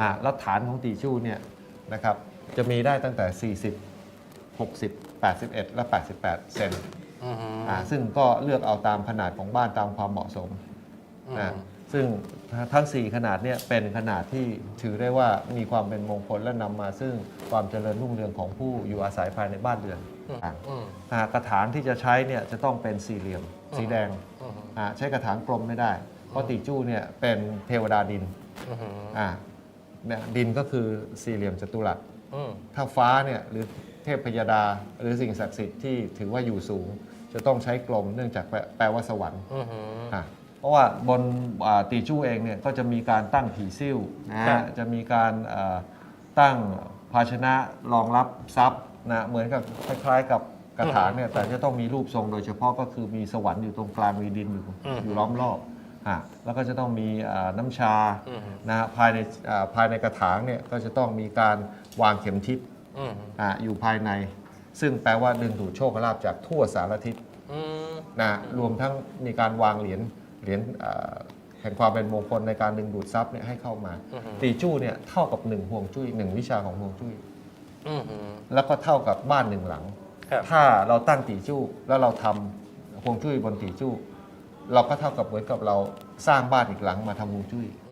อ่าแล้วฐานของตีชู่เนี่ยนะครับจะมีได้ตั้งแต่ 40 60 81 และ 88 เซนอือฮึอ่าซึ่งก็เลือกเอาตามขนาดของบ้านตามความเหมาะสมอืมอ่าซึ่งทั้ง 4 ขนาดเนี่ยเป็นขนาดที่ถือได้ว่ามีความเป็นมงคลและนำมาซึ่งความเจริญรุ่งเรืองของผู้อยู่อาศัยภายในบ้านเรือนอ่า อืม อ่ากระถางที่จะใช้เนี่ยจะต้องเป็นสี่เหลี่ยมสีแดงอืม อ่าใช้กระถางกลมไม่ได้ เพราะตีจู้เนี่ยเป็นเทวดาดินอืมอ่า เนี่ยดินก็คือสี่เหลี่ยมจัตุรัส อืมถ้าฟ้าเนี่ยหรือเทพพยดาหรือสิ่งศักดิ์สิทธิ์ที่ถือว่าอยู่สูง จะต้องใช้กลมเนื่องจากแปลแปลว่าสวรรค์อืมอะเพราะว่าบนอ่าตีจู้เองเนี่ยก็จะมีการตั้งผีซิ่วนะครัฮะบ จะมีการเอ่อตั้งภาชนะรองรับทรัพย์นะเหมือนกับคล้ายๆกับกระถางเนี่ยแต่จะต้องมีรูปทรงโดยเฉพาะก็คือมีสวรรค์อยู่ตรงกลางมีดินอยู่อยู่ล้อมรอบ อะแล้วก็จะต้องมีอ่าน้ำชาอืม นะฮะภายในอ่าภายในกระถางเนี่ยก็จะต้องมีการวางเข็มทิศอืมอ่าอยู่ภายใน ซึ่งแปลว่าดึงดูดโชคลาภจากทั่วสารทิศอืมนะรวมทั้งมีการวางเหรียญเหรียญอ่าแห่งความเป็นมงคลในการดึงดูดทรัพย์เนี่ยให้เข้ามาอือฮึตีจู้เนี่ยเท่ากับหนึ่งห่วงจุ้ยหนึ่งวิชาของห่วงจุ้ย อืม แล้วก็เท่ากับบ้านหนึ่งหลัง ครับ ถ้าเราตั้งตีจู้แล้วเราทำห่วงจุ้ยบนตีจู้ เราก็เท่ากับเหมือนกับเราสร้างบ้านอีกหลังมาทำวงจุ้ย